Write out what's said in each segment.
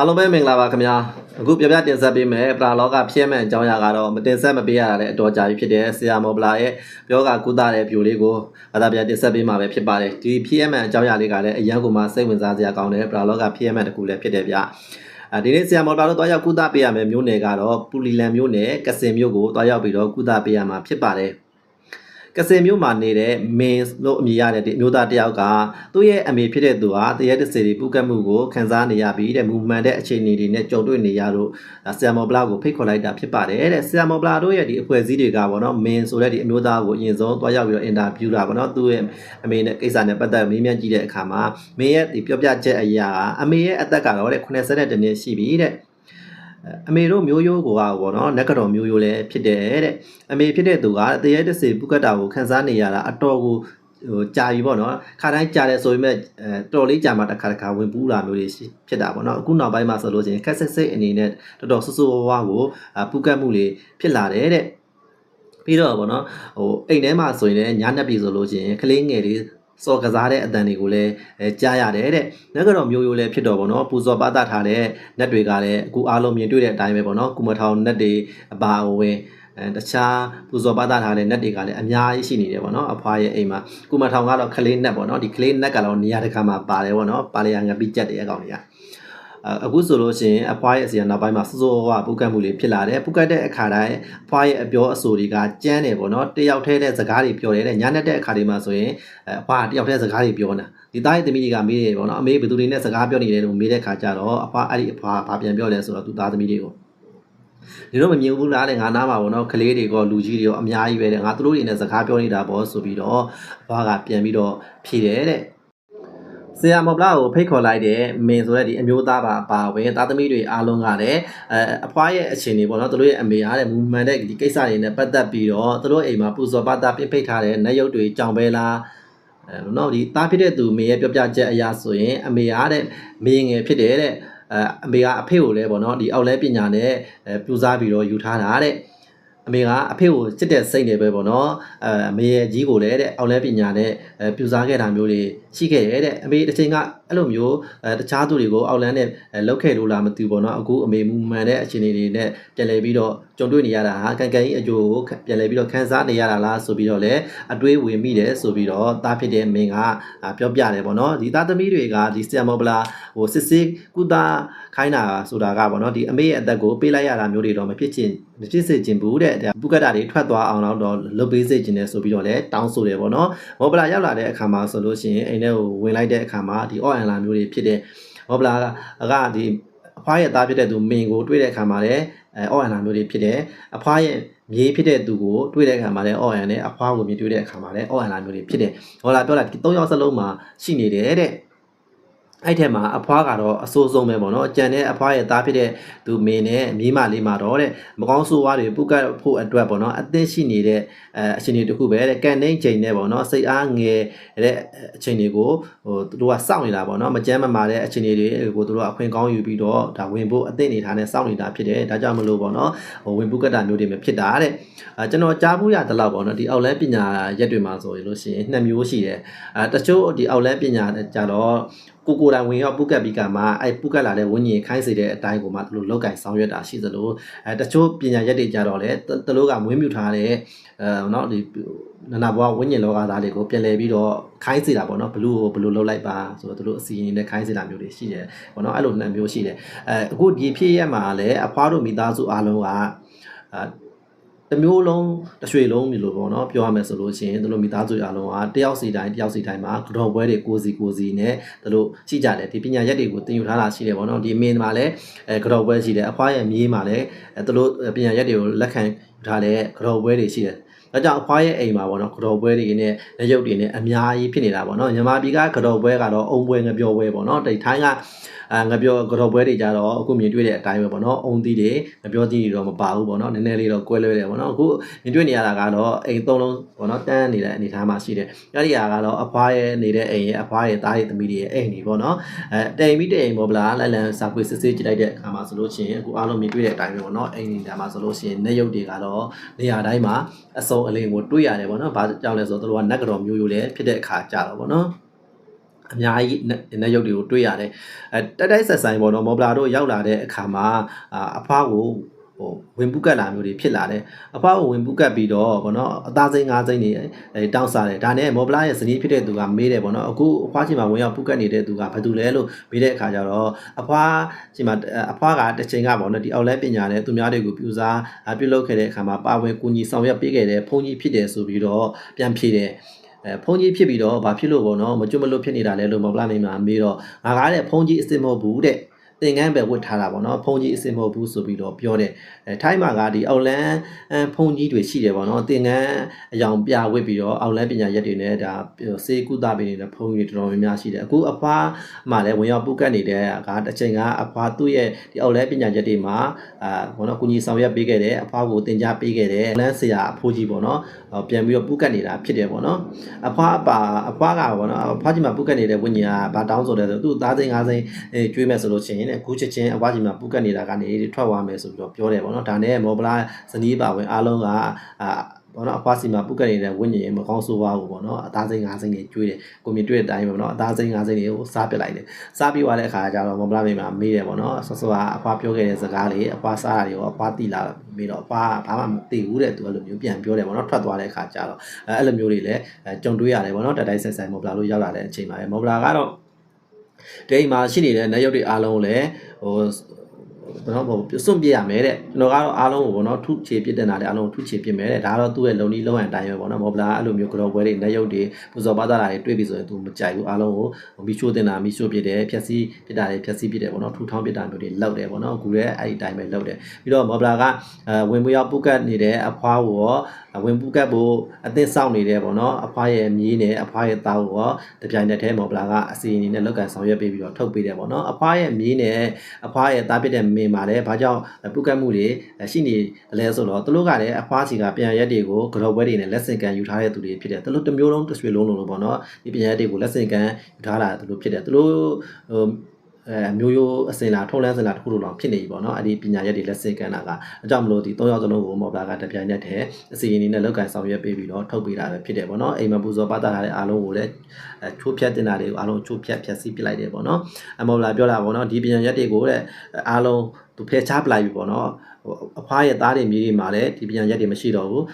အားလုံးပဲမင်္ဂလာပါခင်ဗျာအခုပြပြတင်ဆက်ပေးမယ်ပလာလောကဖြစ်မဲ့အကြောင်းအရာကတော့မတင်ဆက်မပေးရတာလည်းအတော်ကြာပြီဖြစ်တယ်ဆရာမောပလာရဲ့ပြောကကုသတဲ့ဗျိုလေးကိုဘာသာပြတင်ဆက်ပေးမှာပဲဖြစ်ပါတယ်ဒီဖြစ်မဲ့အကြောင်းအရာလေးကလည်းအရန်ကိုမှစိတ်ဝင်စားစရာကောင်းတယ်ပလာလောကဖြစ်မဲ့တစ်ခုလည်းဖြစ်တယ်ဗျအဲဒီနေ့ဆရာမောပလာတို့တွားရောက်ကုသပေးရမယ်မျိုးနယ်ကတော့ပူလီလန်မျိုးနယ်ကစင်မျိုးကိုတွားရောက်ပြီးတော့ကုသပေးရမှာဖြစ်ပါတယ် ကစင်မျိုးမှာနေတဲ့မင်းလို့အမည်ရတဲ့ဒီအမျိုးသားတစ်ယောက်ကသူ့ရဲ့အမေဖြစ်တဲ့သူဟာတရက်တစ်စီပူကတ်မှုကိုခံစားနေရပြီးတဲ့မူမှန်တဲ့အခြေအနေတွေနဲ့ကြုံတွေ့နေရလို့ဆရာမောပလာကိုဖိတ်ခေါ်လိုက်တာဖြစ်ပါတယ်တဲ့ဆရာမောပလာတို့ရဲ့ဒီအဖွဲ့အစည်းတွေကပေါ့နော်မင်းဆိုတဲ့ဒီအမျိုးသားကိုအရင်ဆုံးတွားရောက်ပြီးတော့အင်တာဗျူးတာပေါ့နော်သူ့ရဲ့အမေနဲ့ကိစ္စနဲ့ပတ်သက်မေးမြန်းကြည့်တဲ့အခါမှာမင်းရဲ့ဒီပြောပြချက်အရာအမေရဲ့အသက်ကတော့တဲ့82နှစ်ရှိပြီတဲ့ အမေတို့မျိုးရိုးကိုကပေါ့နော်နက်ကတော့မျိုးရိုးလည်းဖြစ်တယ်တဲ့အမေဖြစ်တဲ့သူကတရေတစေပုကတ်တာကိုခန်းစားနေရတာအတော်ကိုဟိုကြာပြီပေါ့နော်ခါတိုင်းကြာတယ်ဆိုပေမဲ့အဲတော်လေးကြာမှတစ်ခါတစ်ခါဝင်ပူးလာမျိုးတွေဖြစ်တာပေါ့နော်အခုနောက်ပိုင်းမှာဆိုလို့ရှိရင်ခက်ဆက်စိတ်အနေနဲ့တော်တော်ဆူဆူဝါးဝါကိုပုကတ်မှုတွေဖြစ်လာတယ်တဲ့ပြီးတော့ပေါ့နော်ဟိုအိမ်ထဲမှာဆိုရင်လည်းညနေပြီဆိုလို့ရှိရင်ကလေးငယ်တွေ စော်ကစားတဲ့အတန်တွေကိုလည်းအဲကြားရတယ်တဲ့။နောက်ကတော့မျိုးရိုးလည်းဖြစ်တော့ဗောနော်ပူဇော်ပါသထားတဲ့နက်တွေကလည်းအခုအားလုံးမြင်တွေ့တဲ့အတိုင်းပဲဗောနော်ကုမထောင်နက်တွေအပါအဝင်အဲတခြားပူဇော်ပါသထားတဲ့နက်တွေကလည်းအများကြီးရှိနေတယ်ဗောနော်အဖွားရဲ့အိမ်မှာကုမထောင်ကတော့ခလေးနက်ဗောနော်ဒီခလေးနက်ကတော့နေရာတစ်ခါမှာပါတယ်ဗောနော်ပါလီယာငပိကြက်တွေအကောင်တွေက အခုဆိုလို့ရှိရင်အဖွားရဲ့အစီအနောက်ပိုင်းမှာစိုးစိုးဝါပူကတ်မှုတွေဖြစ်လာတယ်ပူကတ်တဲ့အခါတိုင်းအဖွားရဲ့အပြောအဆိုတွေကကြမ်းတယ်ပေါ့နော်တယောက်တည်းတဲ့စကားတွေပြောတယ်တဲ့ညနေတဲ့အခါတွေမှာဆိုရင်အဖွားတယောက်တည်းစကားတွေပြောနေတာဒီသားရဲ့သမီးတွေကမေးတယ်ပေါ့နော်အမေဘယ်သူတွေနဲ့စကားပြောနေတယ်လို့မေးတဲ့ခါကျတော့အဖွားအဲ့ဒီအဖွားဘာပြန်ပြောလဲဆိုတော့သူသားသမီးတွေကိုဒီတော့မမြင်ဘူးလားတဲ့ငါနားမှာပေါ့နော်ကလေးတွေကောလူကြီးတွေရောအများကြီးပဲတဲ့ငါတို့တွေနဲ့စကားပြောနေတာပေါ့ဆိုပြီးတော့အဖွားကပြန်ပြီးတော့ဖြေတယ်တဲ့ ဆရာမော်ပလာကိုဖိတ်ခေါ်လိုက်တဲ့မင်းဆိုတဲ့ဒီအမျိုးသားပါပါဝင်သားသမီးတွေအားလုံးကလည်းအဲအဖွားရဲ့အခြေအနေပေါ့နော်သူတို့ရဲ့အမေအားတဲ့မူမှန်တဲ့ဒီကိစ္စတွေနဲ့ပတ်သက်ပြီးတော့သူတို့အိမ်မှာပူဇော်ပါတာပြဖိတ်ထားတဲ့နတ်ရုပ်တွေကြောင်ပဲလားအဲနော်ဒီတားဖြစ်တဲ့သူမေရဲ့ပြောပြချက်အရာဆိုရင်အမေအားတဲ့မေငယ်ဖြစ်တယ်တဲ့အအမေကအဖေကိုလည်းပေါ့နော်ဒီအောက်လဲပညာနဲ့ပြူစားပြီးတော့ယူထားတာတဲ့ အမေကအဖေကိုစစ်တဲ့စိတ်နေပဲပေါ့နော်အဲအမေရဲ့ကြီးကိုလည်းတဲ့အောက်လဲပညာနဲ့ပြူစားခဲ့တာမျိုးတွေရှိခဲ့ရဲ့တဲ့အမေတစ်ချိန်ကအဲ့လိုမျိုးအဲတခြားသူတွေကိုအောက်လန်းနဲ့လောက်ခဲ့လို့လားမသိဘူးပေါ့နော်အခုအမေမူမှန်တဲ့အခြေအနေတွေနဲ့ပြန်လည်ပြီးတော့ကြုံတွေ့နေရတာဟာကန်ကန်ကြီးအကျိုးကိုပြန်လည်ပြီးတော့ခန်းစားနေရတာလားဆိုပြီးတော့လည်းအတွေးဝင်မိတယ်ဆိုပြီးတော့တားဖြစ်တဲ့မင်းကပြောပြတယ်ပေါ့နော်ဒီသားသမီးတွေကဒီဆီယမောဘလာဟိုစစ်စစ်ကုသ ခိုင်းတာဆိုတာကပေါ့နော်ဒီအမေရဲ့အသက်ကိုပေးလိုက်ရတာမျိုးတွေတော့မဖြစ်ချင်မဖြစ်စေချင်ဘူးတဲ့ပုကတ်တာတွေထွက်သွားအောင်တော့လုပ်ပေးစေချင်တယ်ဆိုပြီးတော့လည်းတောင်းဆိုတယ်ပေါ့နော်မောဘလာရောက်လာတဲ့အခါမှာဆိုလို့ရှိရင်အိမ်ထဲကိုဝင်လိုက်တဲ့အခါမှာဒီအော့အန်လာမျိုးတွေဖြစ်တဲ့မောဘလာကဒီအဖွားရဲ့သားဖြစ်တဲ့သူမင်းကိုတွေ့တဲ့အခါမှာလည်းအဲအော့အန်လာမျိုးတွေဖြစ်တယ်အဖွားရဲ့မြေးဖြစ်တဲ့သူကိုတွေ့တဲ့အခါမှာလည်းအော့အန်နဲ့အဖွားကိုမြေးတွေ့တဲ့အခါမှာလည်းအော့အန်လာမျိုးတွေဖြစ်တယ်ဟောလာပြောတာဒီ၃ယောက်စလုံးမှာရှိနေတယ်တဲ့ အဲ့ထက်မှာအဖွားကတော့အဆိုးဆုံးပဲပေါ့နော်ကြံတဲ့အဖွားရဲ့သားဖြစ်တဲ့သူမင်းနဲ့မြေးမလေးမှာတော့တဲ့မကောင်းဆိုးဝါးတွေပုတ်ကတ်ဖို့အတွက်ပေါ့နော်အသင်းရှိနေတဲ့အဲအချိန်တွေတခုပဲတဲ့ကန်နှိမ့်ချိန်နဲ့ပေါ့နော်စိတ်အားငယ်တဲ့အချိန်တွေကိုဟိုသူတို့ကစောင့်နေတာပေါ့နော်မကြမ်းမမာတဲ့အချိန်တွေကိုသူတို့ကအခွင့်ကောင်းယူပြီးတော့ဒါဝင်ဖို့အသင့်အနေထားနဲ့စောင့်နေတာဖြစ်တယ်ဒါကြောင့်မလို့ပေါ့နော်ဟိုဝင်ပုတ်ကတ်တာမျိုးတွေမဖြစ်တာတဲ့အဲကျွန်တော်ကြားဘူးရတလောက်ပေါ့နော်ဒီအောက်လန်းပညာရက်တွေမှာဆိုရင်လို့ရှိရင်နှစ်မျိုးရှိတယ်အဲတချို့ဒီအောက်လန်းပညာကြတော့ ကိုကိုတိုင်ဝင်ရောက်ပုတ်ကတ်ပြီးကမှအဲပုတ်ကတ်လာတဲ့ဝิญဉ်ခိုင်းစေတဲ့အတိုင်းကိုမှသူတို့လောက်ကင်ဆောင်ရွက်တာရှိသလိုအဲတချို့ပညာရက်တွေကြတော့လေတလို့ကမွေးမြူထားတဲ့အဲเนาะဒီနနာဘွားဝิญဉ်လောကသားတွေကိုပြန်လဲပြီးတော့ခိုင်းစေတာပေါ့เนาะဘလူးကိုဘလူးလှုပ်လိုက်ပါဆိုတော့သူတို့အစီရင်နဲ့ခိုင်းစေတာမျိုးတွေရှိတယ်ပေါ့เนาะအဲ့လိုနှစ်မျိုးရှိတယ်အဲအခုဒီဖြစ်ရက်မှာလည်းအဖွားတို့မိသားစုအားလုံးကအာ တမျိုးလုံးတရွှေလုံးမျိုးလို့ပေါ့နော်ပြောရမယ်ဆိုလို့ရှိရင်တို့လိုမိသားစုအားလုံးကတယောက်စီတိုင်းတယောက်စီတိုင်းမှာကြော်ပွဲတွေကိုစီကိုစီနဲ့တို့ရှိကြတယ်ဒီပညာရက်တွေကိုတင်ယူထားတာရှိတယ်ပေါ့နော်ဒီမင်းမှာလည်းအဲကြော်ပွဲရှိတယ်အဖွားရဲ့မြေးမှာလည်းအဲတို့ပညာရက်တွေကိုလက်ခံထားတဲ့ကြော်ပွဲတွေရှိတယ်ဒါကြောင့်အဖွားရဲ့အိမ်မှာပေါ့နော်ကြော်ပွဲတွေနဲ့လက်ရုပ်တွေနဲ့အများကြီးဖြစ်နေတာပေါ့နော်ညီမပြည်ကကြော်ပွဲကတော့အုံပွဲငပြောပွဲပေါ့နော်ဒီထိုင်းက အာငပြောကြော်ပွဲတွေကြတော့အခုမြင်တွေ့တဲ့အတိုင်းပဲပေါ့နော်အုံသီးတွေငပြောသီးတွေတော့မပါဘူးပေါ့နော်နည်းနည်းလေးတော့ကွဲလွဲတယ်ပေါ့နော်အခုမြင်တွေ့နေရတာကတော့အိမ်သုံးလုံးပေါ့နော်တန်းနေတဲ့အနေအထားမှာရှိတယ်အဲ့ဒီဟာကတော့အဖွားရဲ့နေတဲ့အိမ်ရဲ့အဖွားရဲ့သားရဲ့သမီးတွေရဲ့အိမ်တွေပေါ့နော်အဲတိမ်ပြီးတိမ်ပေါ့ဗလားလိုက်လန်စာပွေစစ်စစ်ကြည့်လိုက်တဲ့အခါမှာဆိုလို့ရှိရင်အခုအားလုံးမြင်တွေ့တဲ့အတိုင်းပဲပေါ့နော်အိမ်တွေဒါမှဆိုလို့ရှိရင်နေရုပ်တွေကတော့နေရာတိုင်းမှာအစုံအလင်းကိုတွေ့ရတယ်ပေါ့နော်ဘာကြောင့်လဲဆိုတော့တို့ကနက်ကတော့မျိုးရိုးလည်းဖြစ်တဲ့အခါကြတော့ပေါ့နော် အများကြီးနဲ့ရုပ်တွေကိုတွေ့ရတယ်အဲတိုက်တိုက်ဆက်ဆိုင်ပေါ့နော်မော်ဘလာတို့ရောက်လာတဲ့အခါမှာအာအဖွားကိုဟိုဝင်ပုကတ်လာမျိုးတွေဖြစ်လာတယ်အဖွားကိုဝင်ပုကတ်ပြီးတော့ဗောနော်အသားစိမ်းငါးစိမ်းတွေအဲတောင်းစားတယ်ဒါနဲ့မော်ဘလာရဲ့ဇနီးဖြစ်တဲ့သူကမေးတယ်ဗောနော်အခုအဖွားချိန်မှာဝင်ရောက်ပုကတ်နေတဲ့သူကဘာတူလဲလို့မေးတဲ့အခါကျတော့အဖွားချိန်မှာအဖွားကတစ်ချိန်ကဗောနော်ဒီအောက်လဲပညာနဲ့သူများတွေကိုပြူစားပြုလုပ်ခဲ့တဲ့အခါမှာပါဝင်ကူညီဆောင်ရွက်ပေးခဲ့တဲ့ဘုန်းကြီးဖြစ်တယ်ဆိုပြီးတော့ပြန်ဖြေတယ် အဲဖုန်းကြီးဖြစ်ပြီးတော့ဘာဖြစ်လို့ပေါ့နော်မကျွတ်မလွတ်ဖြစ်နေတာလဲလို့မပလာနိုင်မှာမေးတော့ငါကားတဲ့ဖုန်းကြီးအစ်စ်မဟုတ်ဘူးတဲ့ သင်္ကန်းပဲဝတ်ထားတာပေါ့နော်ဖုန်းကြီးအစ်စ်မဟုတ်ဘူးဆိုပြီးတော့ပြောတယ်အဲထိုင်းမှာကဒီအောက်လန်းအဲဖုန်းကြီးတွေရှိတယ်ပေါ့နော်သင်္ကန်းအယောင်ပြဝတ်ပြီးတော့အောက်လန်းပညာရက်တွေနဲ့ဒါစေကုသပေးနေတဲ့ဖုန်းကြီးတွေတော်တော်များများရှိတယ်အခုအဖွားမှလည်းဝင်ရောက်ပုတ်ကတ်နေတဲ့ကတစ်ချိန်ကအဖွားသူ့ရဲ့ဒီအောက်လန်းပညာရက်တွေမှာအာဘောနော်ကုညီဆောင်ရွက်ပေးခဲ့တယ်အဖွားကိုတင် जा ပေးခဲ့တယ်လန်းဆရာအဖိုးကြီးပေါ့နော်အော်ပြန်ပြီးတော့ပုတ်ကတ်နေတာဖြစ်တယ်ပေါ့နော်အဖွားအပါအဖွားကပေါ့နော်အဖွားကြီးမှာပုတ်ကတ်နေတဲ့ဝိညာဉ်ကဘာတောင်းဆိုလဲဆိုသူ့သားစိမ်းငါးစိမ်းအဲကျွေးမယ်ဆိုလို့ရှိရင်လည်းအခုချက်ချင်းအဖွားကြီးမှာပုတ်ကတ်နေတာကနေထွက်သွားမယ်ဆိုပြီးတော့ပြောတယ်ပေါ့နော်ဒါနဲ့မော်ဘလာဇနီးပါဝင်အားလုံးကအာဘောနော်အဖွားစီမှာပုတ်ကတ်နေတဲ့ဝိညာဉ်မကောင်းဆိုးပါဘူးပေါ့နော်အသားစိမ်းငါးစိမ်းတွေကျွေးတယ်ကိုမြင်တွေ့တဲ့အတိုင်းပေါ့နော်အသားစိမ်းငါးစိမ်းတွေကိုစားပစ်လိုက်တယ်စားပြီးသွားတဲ့အခါကျတော့မော်ဘလာမိမှာမေးတယ်ပေါ့နော်ဆော့ဆော့ကအဖွားပြောခဲ့တဲ့စကားလေးအဖွားစားတာတွေကိုအဖွားတိလာမေးတော့အဖွားဘာမှမသိဘူးတဲ့သူအဲ့လိုမျိုးပြန်ပြောတယ်ပေါ့နော်ထွက်သွားတဲ့အခါကျတော့အဲအဲ့လိုမျိုးတွေလည်းအဲကြုံတွေ့ရတယ်ပေါ့နော်တက်တိုက်ဆက်ဆိုင်မော်ဘလာလို့ရောက်လာတဲ့အချိန်မှာပဲမော်ဘလာကတော့ ဒိတ်မှာရှိနေတဲ့နေရုပ်တွေအားလုံးကိုလည်းဟိုဘယ်တော့ပေါ့စွန့်ပြစ်ရမယ်တဲ့ကျွန်တော်ကတော့အားလုံးကိုပေါ့နော်ထုချေပြစ်တင်တာလည်းအားလုံးကိုထုချေပြစ်မယ်တဲ့ဒါကတော့သူ့ရဲ့လုံနီးလုံရန်တိုင်းပဲပေါ့နော်မော်ဘလာအဲ့လိုမျိုးကြော်ပွဲတွေနေရုပ်တွေပူဇော်ပါတာတွေတွေ့ပြီဆိုရင်သူမကြိုက်ဘူးအားလုံးကိုမီရှိုးတင်တာမီရှိုးပြစ်တယ်ဖြက်စီးပြစ်တာတွေဖြက်စီးပြစ်တယ်ပေါ့နော်ထူထောင်းပြစ်တာမျိုးတွေလောက်တယ်ပေါ့နော်အခုလည်းအဲ့ဒီတိုင်းပဲလောက်တယ်ပြီးတော့မော်ဘလာကအဲဝင်မရောက်ပုတ်ကတ်နေတဲ့အဖွားကိုရော ဝင်ပုတ်ကတ်ဖို့အသင်းစောင့်နေတယ်ပေါ့နော်အဖွားရဲ့မြေးနဲ့အဖွားရဲ့သားကိုရောတပြိုင်နက်တည်းမော်ဘလာကအစီအနေနဲ့လောက်ကန်ဆောင်ရွက်ပေးပြီးတော့ထုတ်ပေးတယ်ပေါ့နော်အဖွားရဲ့မြေးနဲ့အဖွားရဲ့သားပြစ်တဲ့မင်းပါလည်းဘာကြောင့်ပုတ်ကတ်မှုတွေရှိနေလဲဆိုတော့သူတို့ကလည်းအဖွားစီကပြန်ရက်တွေကိုကြော်ပွဲတွေနဲ့လက်ဆင့်ကန်ယူထားတဲ့သူတွေဖြစ်တယ်သူတို့တစ်မျိုးလုံးတစ်ရွှေလုံးလုံးလို့ပေါ့နော်ဒီပြန်ရက်တွေကိုလက်ဆင့်ကန်ယူထားတာသူတို့ဖြစ်တယ်သူတို့ဟို အဲမျိုးရိုးအစင်လာထုံးလန်းစင်လာတစ်ခုလိုတော့ဖြစ်နေပြီပေါ့နော်အဲ့ဒီပညာရက်တွေလက်ဆင့်ကန်တာကအကြောင်းမလို့ဒီ၃ယောက်စလုံးကိုမော်ဘလာကတပြိုင်နက်တည်းအစီအရင်နဲ့လောက်ကန်ဆောင်ရွက်ပေးပြီးတော့ထုတ်ပေးတာပဲဖြစ်တယ်ပေါ့နော်အိမ်မှာပူဇော်ပတ်တာထားတဲ့အားလုံးကိုလည်းအဲချိုးဖြတ်တင်တာတွေကိုအားလုံးချိုးဖြတ်ဖြတ်စီးပစ်လိုက်တယ်ပေါ့နော်အမော်ဘလာပြောတာပေါ့နော်ဒီပညာရက်တွေကိုတဲ့အားလုံးသူဖယ်ချပလိုက်ပြီပေါ့နော်ဟို အဖွားရဲ့သားတွေမြေးတွေမှာလည်းဒီပညာရက်တွေမရှိတော့ဘူး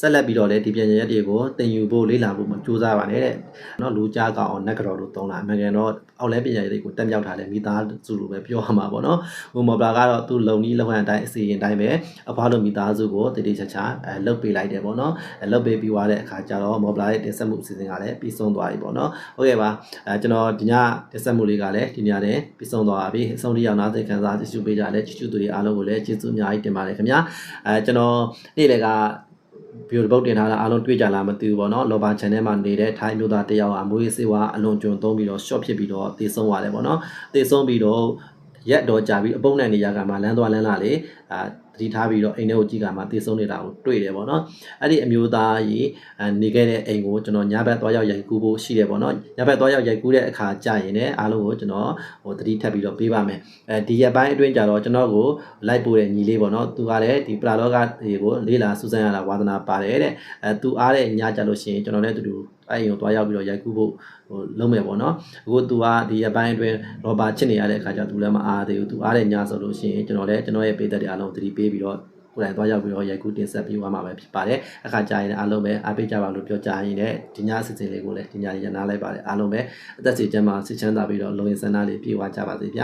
ဆက်လက်ပြီးတော့လည်းဒီပညာရက်တွေကိုသင်ယူဖို့လေ့လာဖို့မကြိုးစားပါနဲ့တဲ့နော်လူကြားကောင်အောင်နက်ကြော်လို့သုံးတာအမှန်ကန်တော့အောက်လဲပညာရက်တွေကိုတက်မြောက်ထားတယ်မိသားစုလိုပဲပြောရမှာပေါ့နော်ဟိုမော်ဘလာကတော့သူ့လုံနီးလုံဟန်အတိုင်းအစီရင်တိုင်းပဲအဖွားလိုမိသားစုကိုတည်တည်ချာချာအဲလှုပ်ပေးလိုက်တယ်ပေါ့နော်အဲလှုပ်ပေးပြီးသွားတဲ့အခါကျတော့မော်ဘလာရဲ့တင်ဆက်မှုအစီအစဉ်ကလည်းပြီးဆုံးသွားပြီပေါ့နော်ဟုတ်ကဲ့ပါအဲကျွန်တော်ဒီညတင်ဆက်မှုလေးကလည်းဒီညနဲ့ပြီးဆုံးသွားပြီအဆုံးထိအောင်နားသိခံစားကြည့်ရှုပေးကြတဲ့ကြည့်ရှုသူတွေအားလုံးကိုလည်းကျေးဇူးအများကြီးတင်ပါတယ်ခင်ဗျာအဲကျွန်တော်နေ့လေကဗီဒီယိုပုတ်တင်ထားတာအားလုံးတွေ့ကြလားမသိဘူးပေါ့နော်လောဘာ channel မှာနေတဲ့ထိုင်းမျိုးသားတယောက်အမွေးစေဝါအလွန်ကျွံသုံးပြီးတော့ short ဖြစ်ပြီးတော့သေဆုံးသွားတယ်ပေါ့နော်သေဆုံးပြီးတော့ရက်တော့ကြာပြီးအပုံနဲ့နေရကမှလမ်းသွားလမ်းလာလေအာ တတိထားပြီးတော့အိမ်ထဲကိုကြည့်ကမှသေဆုံးနေတာကိုတွေ့တယ်ပေါ့နော်အဲ့ဒီအမျိုးသားကြီးနေခဲ့တဲ့အိမ်ကိုကျွန်တော်ညဘက်သွားရောက်ရိုက်ကူးဖို့ရှိတယ်ပေါ့နော်ညဘက်သွားရောက်ရိုက်ကူးတဲ့အခါကြာရင်လည်းအားလုံးကိုကျွန်တော်ဟိုတတိထပ်ပြီးတော့ပေးပါမယ်အဲဒီရက်ပိုင်းအတွင်းကြတော့ကျွန်တော်ကိုလိုက်ပို့တဲ့ညီလေးပေါ့နော်သူကလည်းဒီပလာလောကတွေကိုလေးလာစူးစမ်းရတာဝါသနာပါတယ်တဲ့အဲသူအားတဲ့ညကြလို့ရှိရင်ကျွန်တော်လည်းတူတူအဲ့အိမ်ကိုသွားရောက်ပြီးတော့ရိုက်ကူးဖို့ဟိုလုံးမယ်ပေါ့နော်အခုသူကဒီရက်ပိုင်းအတွင်းရောဘာချစ်နေရတဲ့အခါကျသူလည်းမအားသေးဘူးသူအားတဲ့ညဆိုလို့ရှိရင်ကျွန်တော်လည်းကျွန်တော်ရဲ့ပေးသက်တွေအားလုံးသတိပေးပြီးတော့ကိုယ်တိုင်သွားရောက်ပြီးတော့ရိုက်ကူးတင်ဆက်ပြီးသွားမှာပဲဖြစ်ပါတယ်အခါကြာရင်လည်းအားလုံးပဲအားပေးကြပါလို့ပြောကြရင်လည်းဒီညအစီအစဉ်လေးကိုလည်းဒီညရရနားလိုက်ပါတယ်အားလုံးပဲအသက်စီကျမ်းမှာစိတ်ချမ်းသာပြီးတော့လုံရင်ဆန္ဒလေးပြေဝကြပါစေဗျာ